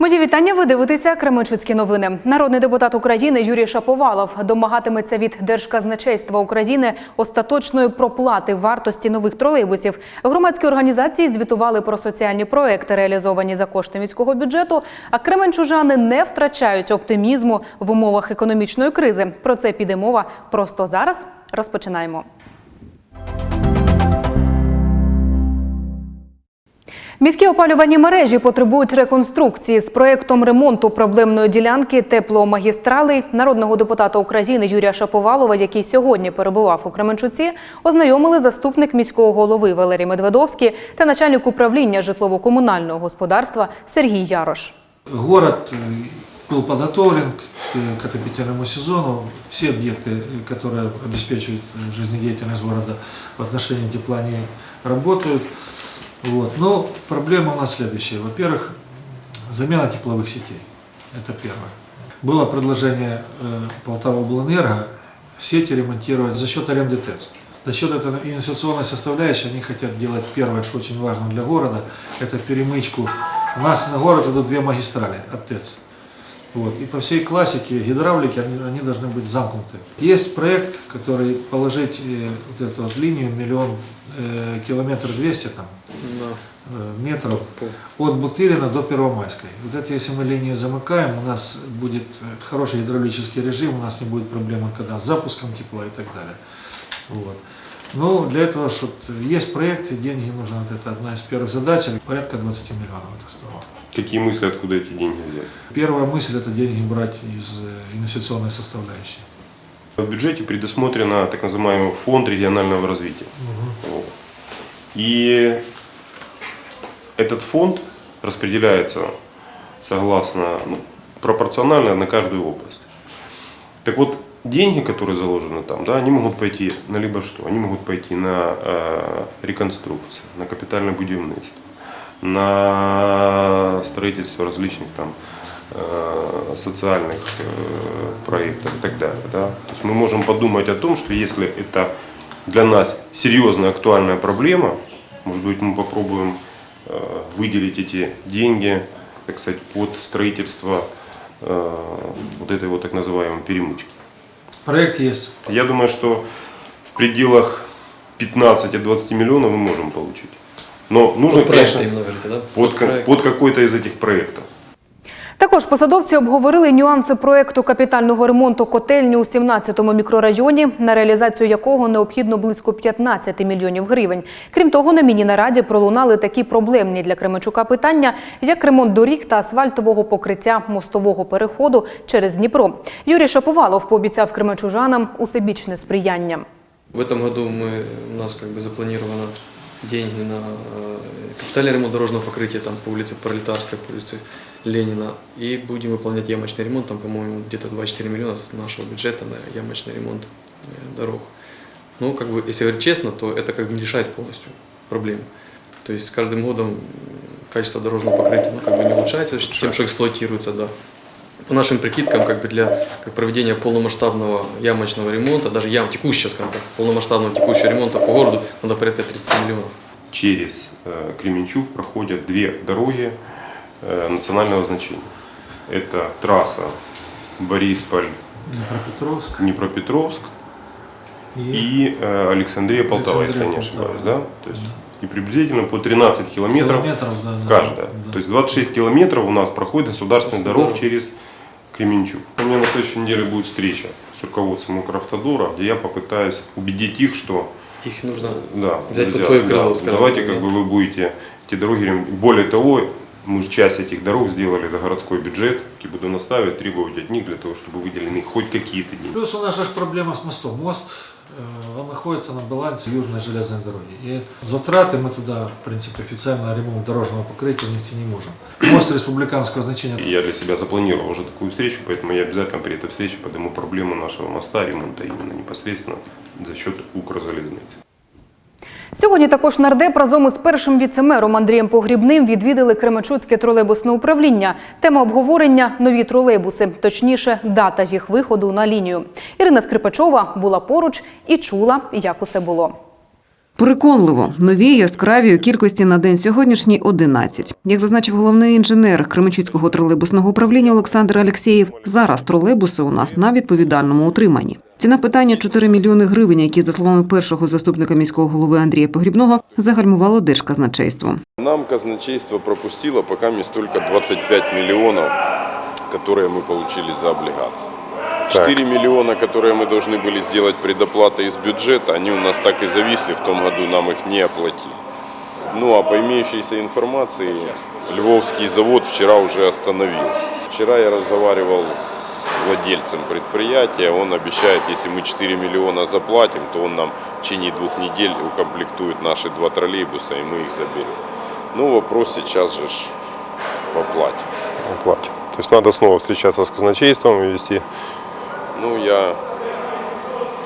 Вітання. Ви дивитеся Кременчуцькі новини. Народний депутат України Юрій Шаповалов домагатиметься від Держказначейства України остаточної проплати вартості нових тролейбусів. Громадські організації звітували про соціальні проекти, реалізовані за кошти міського бюджету. А кременчужани не втрачають оптимізму в умовах економічної кризи. Про це піде мова просто зараз. Розпочинаємо. Міські опалювальні мережі потребують реконструкції з проєктом ремонту проблемної ділянки тепломагістралей народного депутата України Юрія Шаповалова, який сьогодні перебував у Кременчуці, ознайомили заступник міського голови Валерій Медведовський та начальник управління житлово-комунального господарства Сергій Ярош. Город э, был подготовлен к э, к отопительному сезону. Все объекты, э, которые обеспечивают э, жизнедеятельность города в отношении тепла, они работают. Вот. Но проблема у нас следующая. Во-первых, замена тепловых сетей. Это первое. Было предложение э, Полтава облэнерго сети ремонтировать за счет аренды ТЭЦ. За счет этой инвестиционной составляющей они хотят делать первое, что очень важно для города, это перемычку. У нас на город идут две магистрали от ТЭЦ. Вот. И по всей классике гидравлики они, они должны быть замкнуты. Есть проект, который положить э, вот эту вот линию миллион э, километр двести там, э, метров от Бутырина до Первомайской. Вот это если мы линию замыкаем, у нас будет э, хороший гидравлический режим, у нас не будет проблем когда с запуском тепла и так далее. Вот. Ну, для этого что есть проект, и деньги нужны. Вот это одна из первых задач, порядка 20 миллионов это стоило. Какие мысли, откуда эти деньги взять? Первая мысль это деньги брать из инвестиционной составляющей. В бюджете предусмотрено так называемый фонд регионального развития. Вот. И этот фонд распределяется согласно, ну, пропорционально на каждую область. Так вот, деньги, которые заложены там, да, они могут пойти на либо что? Они могут пойти на э, реконструкцию, на капитальное будівництво, на строительство различных там э, социальных э, проектов и так далее. Да? То есть мы можем подумать о том, что если это для нас серьезная актуальная проблема, может быть мы попробуем э, выделить эти деньги, так сказать, под строительство э, вот этой вот так называемой перемычки. Проект есть. Я думаю, что в пределах 15-20 миллионов мы можем получить. Но нужно, Под проект конечно, именно говорите, да? под, Под проект. под какой-то из этих проектов. Також посадовці обговорили нюанси проекту капітального ремонту котельні у 17-му мікрорайоні, на реалізацію якого необхідно близько 15 мільйонів гривень. Крім того, на міні-нараді пролунали такі проблемні для Кременчука питання, як ремонт доріг та асфальтового покриття мостового переходу через Дніпро. Юрій Шаповалов пообіцяв кременчужанам усебічне сприяння. В этом году мы, у нас как бы запланировано деньги на э, капитальный ремонт дорожного покрытия там по улице Пролетарской, по улице Ленина. И будем выполнять ямочный ремонт, там, по-моему, где-то 24 миллиона с нашего бюджета на ямочный ремонт э, дорог. Ну, как бы, если говорить честно, то это как бы не решает полностью проблему. То есть с каждым годом качество дорожного покрытия ну, как бы не улучшается с тем, что эксплуатируется, да. По нашим прикидкам, как бы для как проведения полномасштабного ямочного ремонта, даже ям, текущего, скажем так, полномасштабного текущего ремонта по городу надо порядка 30 миллионов. Через э, Кременчуг проходят две дороги э, национального значения. Это трасса Борисполь, Днепропетровск. Днепропетровск И, и э, Александрия Полтава, если я не ошибаюсь, да? То есть и приблизительно по 13 километров, километров, да, да, каждая. да. То есть 26 километров у нас проходит государственная дорога через Кременчуг. У меня на следующей неделе будет встреча с руководством Укравтодора, где я попытаюсь убедить их, что Их нужно да, взять под друзья, свое крыло, да, скажем давайте как бы вы будете эти дороги, более того, мы же часть этих дорог сделали за городской бюджет, буду настаивать, требовать от них для того, чтобы выделены хоть какие-то деньги. Плюс у нас же проблема с мостом. Мост, э, он находится на балансе Южной железной дороги. И затраты мы туда, в принципе, официально ремонт дорожного покрытия внести не можем. Мост республиканского значения. Я для себя запланировал уже такую встречу, поэтому я обязательно при этой встрече подниму проблему нашего моста, ремонта именно непосредственно за счет Укрзалезницы. Сьогодні також нардеп разом із першим віцемером Андрієм Погрібним відвідали Кременчуцьке тролейбусне управління. Тема обговорення нові тролейбуси, точніше, дата їх виходу на лінію. Ірина Скрипачова була поруч і чула, як усе було. Переконливо, нові яскраві у кількості на день сьогоднішній 11. Як зазначив головний інженер Кременчуцького тролейбусного управління Олександр Алєксєєв, зараз тролейбуси у нас на відповідальному утриманні. Ціна питання 4 мільйони гривень, які, за словами першого заступника міського голови Андрія Погрібного, загальмувало держказначейство. Нам казначейство пропустило пока мест только 25 миллионов, которые мы получили за облигации. 4 миллиона, которые мы должны были сделать предоплатой из бюджета, они у нас так и зависли, в том году нам их не оплатили. Ну а по имеющейся информации, Львовский завод вчера уже остановился. Вчера я разговаривал с владельцем предприятия, он обещает, если мы 4 миллиона заплатим, то он нам в течение двух недель укомплектует наши два троллейбуса, и мы их заберем. Ну, вопрос сейчас же в оплате. Оплате. То есть надо снова встречаться с казначейством и вести. Ну, я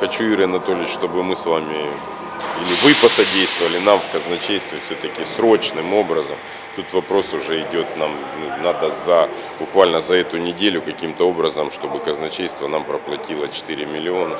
хочу, Юрий Анатольевич, чтобы мы с вами, или вы посодействовали нам в казначействе все-таки срочным образом. Тут вопрос уже идет, нам ну, надо за, буквально за эту неделю каким-то образом, чтобы казначейство нам проплатило 4 миллиона.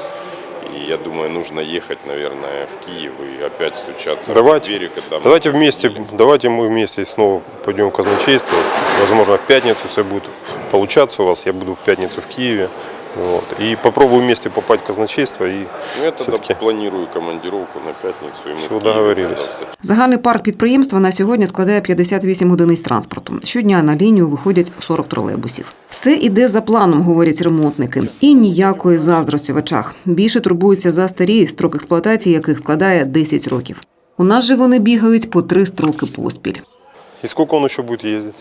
И я думаю, нужно ехать, наверное, в Киев и опять стучаться Давайте. в двери, когда мы- Давайте вместе, давайте мы вместе снова пойдем в казначейство. Возможно, в пятницу, если будет получаться у вас, я буду в пятницу в Киеве. Вот. И попробую вместе попасть в казначейство и Ну, я тогда планирую командировку на пятницу, и мы Всё, в Киеве договорились. Загальний парк підприємства на сьогодні складає 58 одиниць транспорту. Щодня на лінію виходять 40 тролейбусів. Все іде за планом, говорять ремонтники, і ніякої заздрості в очах. Більше турбуються за старі, строк експлуатації яких складає 10 років. У нас же вони бігають по три строки поспіль. И сколько он еще будет ездить?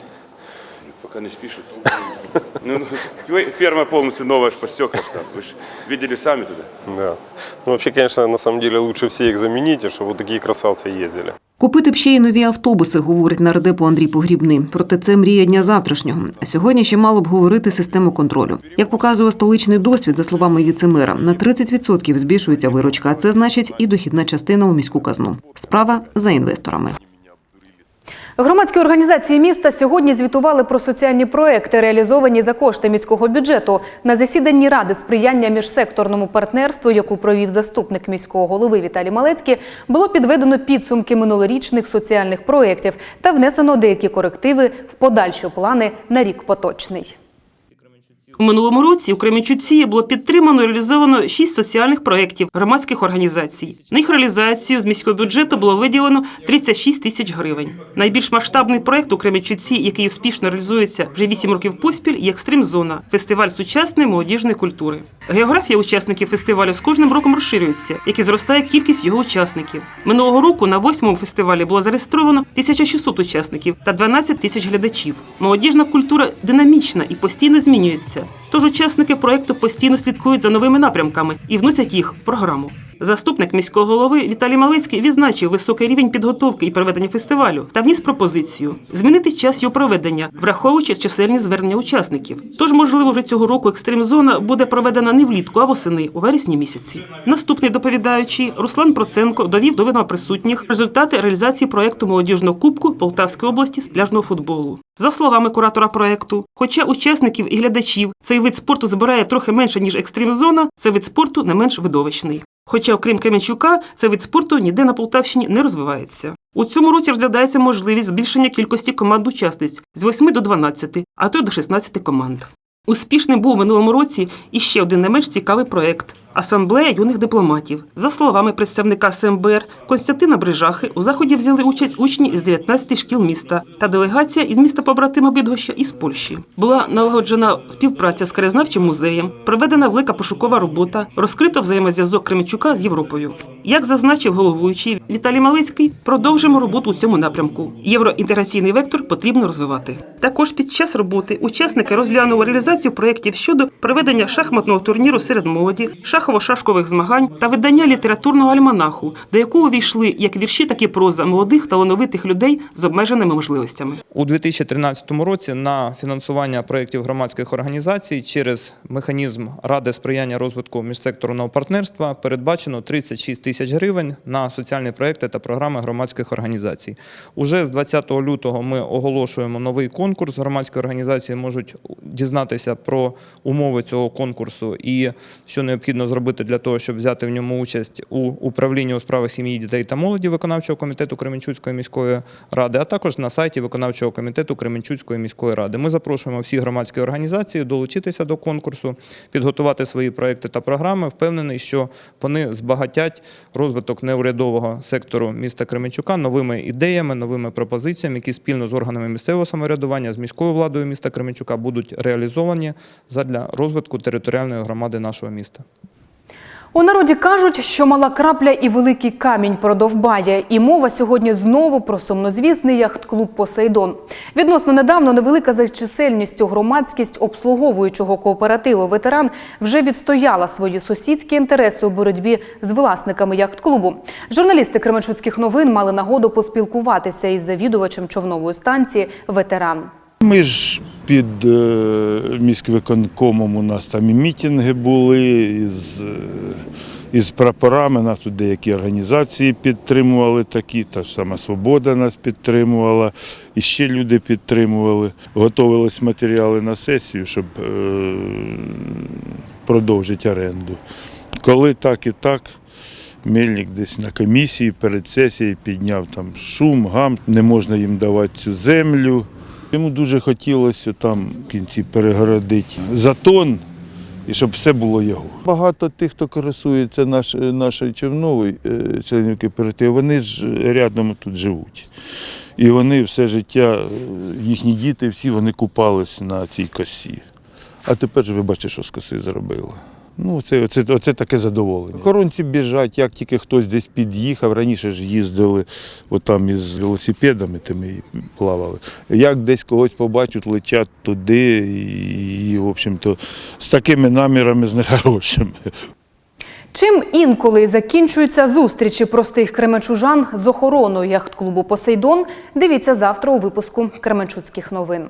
Пока не спишут. Ну, ну, ферма полностью новая ж по стеклам там. Вы же видели сами туда. Да. Ну, вообще, конечно, на самом деле лучше все их заменить, чтобы вот такие красавцы ездили. Купити б ще й нові автобуси, говорить нардепу Андрій Погрібний. Проте це мрія дня завтрашнього. А сьогодні ще мало б говорити систему контролю. Як показує столичний досвід, за словами віцемера, на 30% збільшується виручка, а це значить і дохідна частина у міську казну. Справа за інвесторами. Громадські організації міста сьогодні звітували про соціальні проекти, реалізовані за кошти міського бюджету. На засіданні ради сприяння міжсекторному партнерству, яку провів заступник міського голови Віталій Малецький, було підведено підсумки минулорічних соціальних проєктів та внесено деякі корективи в подальші плани на рік поточний. У минулому році у Кременчуці було підтримано і реалізовано шість соціальних проєктів громадських організацій. На їх реалізацію з міського бюджету було виділено 36 тисяч гривень. Найбільш масштабний проєкт у Кременчуці, який успішно реалізується вже 8 років поспіль, є «Екстрим-зона» – фестиваль сучасної молодіжної культури. Географія учасників фестивалю з кожним роком розширюється, як і зростає кількість його учасників. Минулого року на восьмому фестивалі було зареєстровано 1600 учасників та 12 тисяч глядачів. Молодіжна культура динамічна і постійно змінюється. Тож учасники проекту постійно слідкують за новими напрямками і вносять їх в програму. Заступник міського голови Віталій Малицький відзначив високий рівень підготовки і проведення фестивалю та вніс пропозицію змінити час його проведення, враховуючи чисельні звернення учасників. Тож, можливо, вже цього року екстрим-зона буде проведена не влітку, а восени у вересні місяці. Наступний доповідаючий Руслан Проценко довів до відома присутніх результати реалізації проекту молодіжного кубку Полтавської області з пляжного футболу. За словами куратора проекту, хоча учасників і глядачів цей вид спорту збирає трохи менше ніж екстрим-зона, це вид спорту не менш видовищний. Хоча, окрім Кам'янчука, цей вид спорту ніде на Полтавщині не розвивається. У цьому році розглядається можливість збільшення кількості команд учасниць з 8 до 12, а то й до 16 команд. Успішним був у минулому році і ще один не менш цікавий проект Асамблея юних дипломатів. За словами представника СМБР Константина Брижахи, у заході взяли участь учні із 19 шкіл міста та делегація із міста побратима Бидгоща із Польщі. Була налагоджена співпраця з краєзнавчим музеєм, проведена велика пошукова робота, розкрито взаємозв'язок Кременчука з Європою. Як зазначив головуючий Віталій Малицький, продовжимо роботу у цьому напрямку. Євроінтеграційний вектор потрібно розвивати. Також під час роботи учасники розглянули реалізацію проєктів щодо проведення шахматного турніру серед молоді, шахово-шашкових змагань та видання літературного альманаху, до якого війшли як вірші, так і проза молодих талановитих людей з обмеженими можливостями. У 2013 році на фінансування проєктів громадських організацій через механізм Ради сприяння розвитку міжсекторного партнерства передбачено 36 тисяч гривень на соціальні проєкти та програми громадських організацій. Уже з 20 лютого ми оголошуємо новий конкурс. Громадські організації можуть дізнатися про умови цього конкурсу і що необхідно зробити для того, щоб взяти в ньому участь у управлінні у справах сім'ї, дітей та молоді виконавчого комітету Кременчуцької міської ради, а також на сайті виконавчого комітету Кременчуцької міської ради. Ми запрошуємо всі громадські організації долучитися до конкурсу, підготувати свої проекти та програми. Впевнений, що вони збагатять розвиток неурядового сектору міста Кременчука новими ідеями, новими пропозиціями, які спільно з органами місцевого самоврядування, з міською владою міста Кременчука будуть реалізовані задля розвитку територіальної громади нашого міста. У народі кажуть, що мала крапля і великий камінь продовбає. І мова сьогодні знову про сумнозвісний яхт-клуб Посейдон. Відносно недавно невелика за чисельністю громадськість обслуговуючого кооперативу ветеран вже відстояла свої сусідські інтереси у боротьбі з власниками яхт-клубу. Журналісти Кременчуцьких новин мали нагоду поспілкуватися із завідувачем човнової станції ветеран. Ми ж під е, міськвиконкомом у нас там і мітинги були із, е, із прапорами. Нас тут деякі організації підтримували такі, та ж сама Свобода нас підтримувала, і ще люди підтримували. Готовились матеріали на сесію, щоб е, продовжити оренду. Коли так і так. Мельник десь на комісії перед сесією підняв там шум, гам, не можна їм давати цю землю. Йому дуже хотілося там в кінці перегородити затон і щоб все було його. Багато тих, хто користується наш, нашою човновою е, членів кооперативу, вони ж рядом тут живуть. І вони все життя, е, їхні діти, всі вони купались на цій косі. А тепер же ви бачите, що з коси зробили. Ну, це, оце, оце таке задоволення. Охоронці біжать, як тільки хтось десь під'їхав. Раніше ж їздили отам із велосипедами, тими плавали. Як десь когось побачать, летять туди, і, в общем-то, з такими намірами, з нехорошими. Чим інколи закінчуються зустрічі простих кременчужан з охороною яхт-клубу Посейдон, дивіться завтра у випуску Кременчуцьких новин.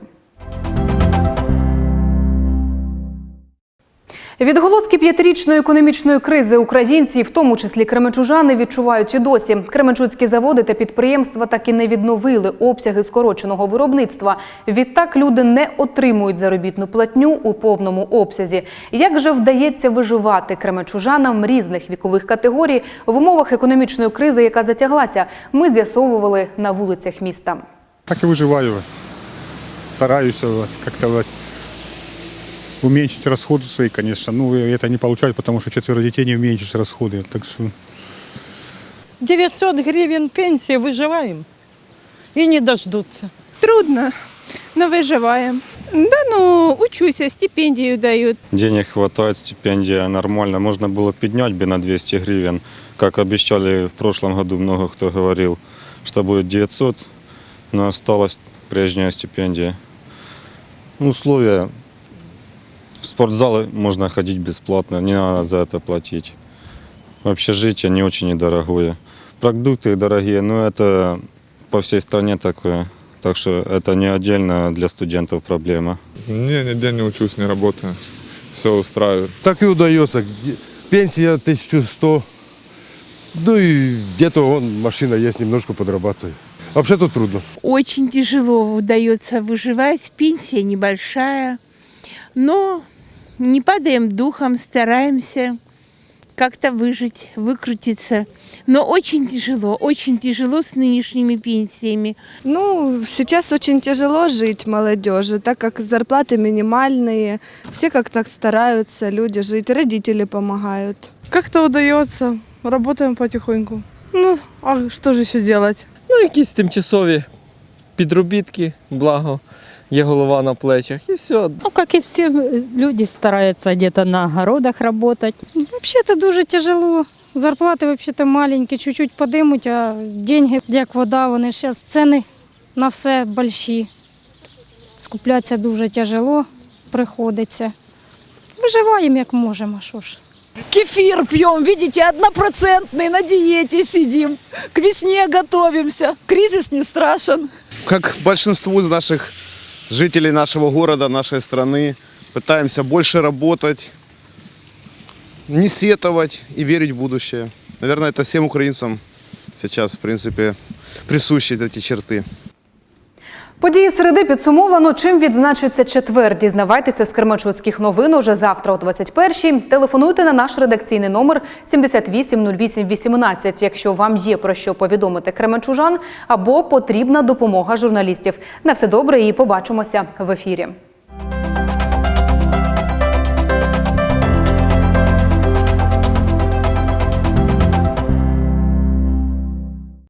Відголоски п'ятирічної економічної кризи українці, в тому числі кременчужани, відчувають і досі. Кременчуцькі заводи та підприємства так і не відновили обсяги скороченого виробництва. Відтак люди не отримують заробітну платню у повному обсязі. Як же вдається виживати кременчужанам різних вікових категорій в умовах економічної кризи, яка затяглася, ми з'ясовували на вулицях міста. Так. Стараюсь вот, как-то вот уменьшить расходы свои, конечно. Ну, это не получается, потому что четверо детей не уменьшишь расходы. Так что 900 гривен пенсии выживаем и не дождутся. Трудно, но выживаем. Да, ну, учусь, стипендию дают. Денег хватает, стипендия нормально. Можно было поднять бы на 200 гривен, как обещали в прошлом году, много кто говорил, что будет 900, но осталась прежняя стипендия. Ну, Условия. В спортзалы можно ходить бесплатно, не надо за это платить. Общежитие не очень недорогое. Продукты дорогие, но это по всей стране такое. Так что это не отдельно для студентов проблема. не, нигде не учусь, не работаю. Все устраивает. Так и удается. Пенсия 1100. Ну и где-то вон машина есть, немножко подрабатываю. Вообще тут трудно. Очень тяжело удается выживать, пенсия небольшая, но не падаем духом, стараемся как-то выжить, выкрутиться. Но очень тяжело, очень тяжело с нынешними пенсиями. Ну, сейчас очень тяжело жить молодежи, так как зарплаты минимальные. Все как-то стараются люди жить, родители помогают. Как-то удается, работаем потихоньку. Ну, а что же еще делать? Ну, якісь тимчасові підробітки, благо, є голова на плечах і все. Ну, как и все люди стараются где-то на огородах работать. Вообще-то дуже тяжело. Зарплати вообще-то маленькі, чуть-чуть подимуть, а деньги, як вода, вони зараз ціни на все больші. Скуплятися дуже тяжело приходиться. Виживаємо як можемо, що ж. Кефир пьем, видите, однопроцентный, на диете сидим. К весне готовимся. Кризис не страшен. Как большинству из наших жителей нашего города, нашей страны, пытаемся больше работать, не сетовать и верить в будущее. Наверное, это всем украинцам сейчас, в принципе, присущи эти черты. Події середи підсумовано. Чим відзначиться четвер? Дізнавайтеся з Кременчуцьких новин уже завтра о 21-й. Телефонуйте на наш редакційний номер 780818, якщо вам є про що повідомити кременчужан або потрібна допомога журналістів. На все добре і побачимося в ефірі.